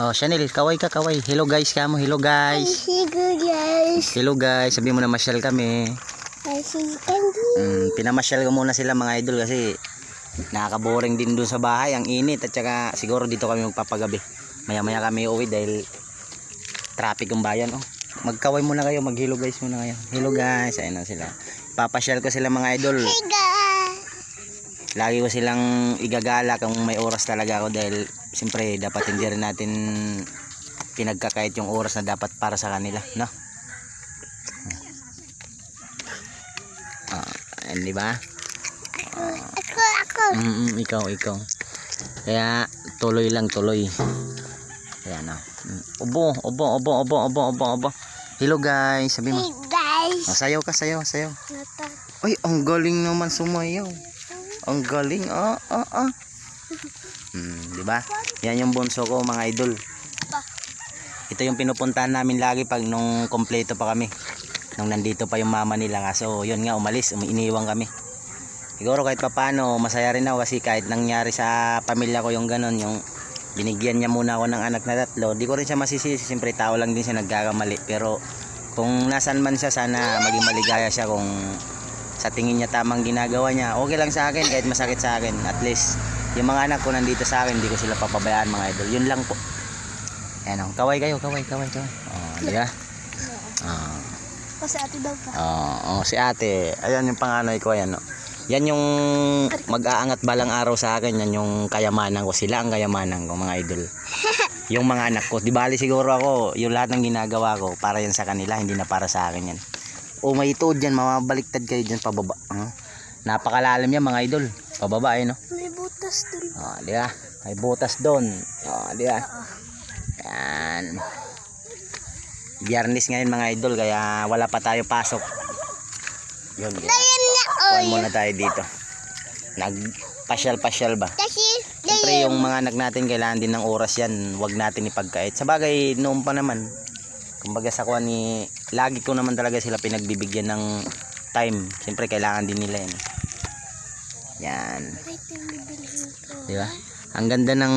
Oh, Chanel, kaway ka, kaway. Hello guys, kamo. Hello guys. Sigo guys. Hello guys, sabi mo na masyal kami. Mm, pinamasyal ko muna sila mga idol kasi nakaka-boring din doon sa bahay, ang init at saka siguro dito kami magpapagabi. Maya-maya kami uwi dahil traffic ang bayan. Oh. Magkaway muna kayo, mag-hello guys muna kayo. Hello guys, ayun na sila. Papasyal ko sila mga idol. Siga. Lagi ko silang igagala kung may oras talaga ako dahil siyempre dapat hindi rin natin pinagkakait yung oras na dapat para sa kanila, no? Ah, ayun, di ba? Ako, ako. Mm, mm, ikaw, ikaw. Kaya tuloy lang, tuloy. Ayan na. Mm. Ubo, ubo, ubo, ubo, ubo, ubo, ubo. Hello guys, sabi mo. Hey guys. Oh, sayaw ka, sayaw, sayaw. Ay, ang galing naman sumayaw. Ang galing, ah, ah, ah. Hmm, di ba? Yan yung bunso ko, mga idol. Ito yung pinupuntahan namin lagi pag nung kompleto pa kami. Nung nandito pa yung mama nila. Kaso, yun nga, umalis, umi- iniwan kami. Siguro kahit papano, masaya rin ako kasi kahit nangyari sa pamilya ko yung ganun, yung binigyan niya muna ako ng anak na tatlo, di ko rin siya masisisi. Siyempre, tao lang din siya nagkakamali. Pero, kung nasan man siya, sana maging maligaya siya kung sa tingin niya tamang ginagawa niya. Okay lang sa akin, kahit masakit sa akin. At least, yung mga anak ko nandito sa akin, hindi ko sila papabayaan mga idol. Yun lang po. Ayan o, kaway kayo, kaway, kaway, kaway. Oh, di ba? Oh. Kasi ate daw pa. Oo, oh, si ate. Ayan yung panganay ko, ayan. Oh. Yan yung mag-aangat balang araw sa akin. Yan yung kayamanan ko. Sila ang kayamanan ko, mga idol. Yung mga anak ko. Di bali siguro ako, yung lahat ng ginagawa ko, para yan sa kanila, hindi na para sa akin yan. O may ituod yan, mamabaliktad kayo dyan pababa. Ah, Napakalalim yan, mga idol. Pababa, eh, no? Butas dun. Oh, di ba? May butas doon. Oh, di ba? Yan. Biyernes ngayon mga idol kaya wala pa tayo pasok. Yun. Kaya Ayan na, oy. muna tayo dito. Nag pasyal-pasyal ba? Kasi, Siyempre yung mga anak natin kailangan din ng oras yan. Huwag natin ipagkait. Sa bagay noon pa naman. Kumbaga sa kuha ni lagi ko naman talaga sila pinagbibigyan ng time. Siyempre kailangan din nila yan. Yan. Di ba? Ang ganda ng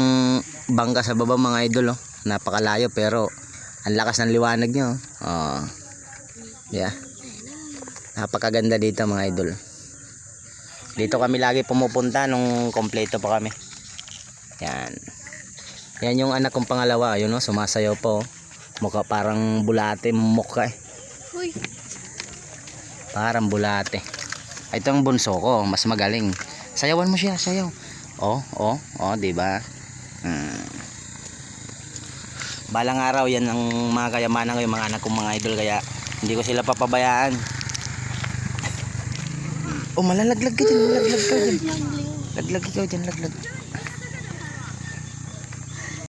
bangka sa baba mga idol oh. Napakalayo pero ang lakas ng liwanag nyo. Oh. Di ba? Napakaganda dito mga idol. Dito kami lagi pumupunta nung kompleto pa kami. Yan. Yan yung anak kong pangalawa, yun oh, sumasayaw po. Mukha parang bulate, mukha eh. Uy. Parang bulate. Ito ang bunso ko, mas magaling. Sayawan mo siya, sayaw. Oh, oh, oh, 'di ba? Hmm. Balang araw 'yan ang mga kayamanan ko, yung mga anak kong mga idol kaya hindi ko sila papabayaan. Oh, malalaglag ka dyan, malalaglag ka dyan. Laglag ikaw dyan, laglag.